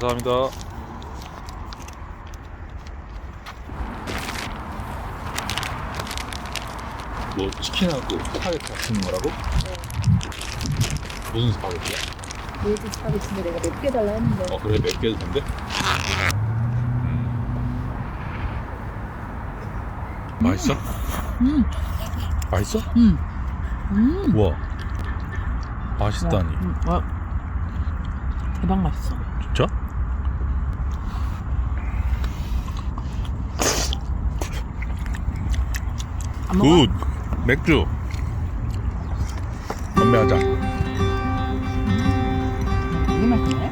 감사합니다. 뭐 치킨하고 스파게티 같은 거라고? 무슨 스파게티야? 베이지 스파게티인데 내가 몇 개 달라 했는데 어 그래 몇 개도 된대? 맛있어? 음. 맛있어? 음. 음. 우와 맛있다니 음. 와. 대박 맛있어 진짜? 안 먹어? 굿 맥주 건배하자. 이 맛이네.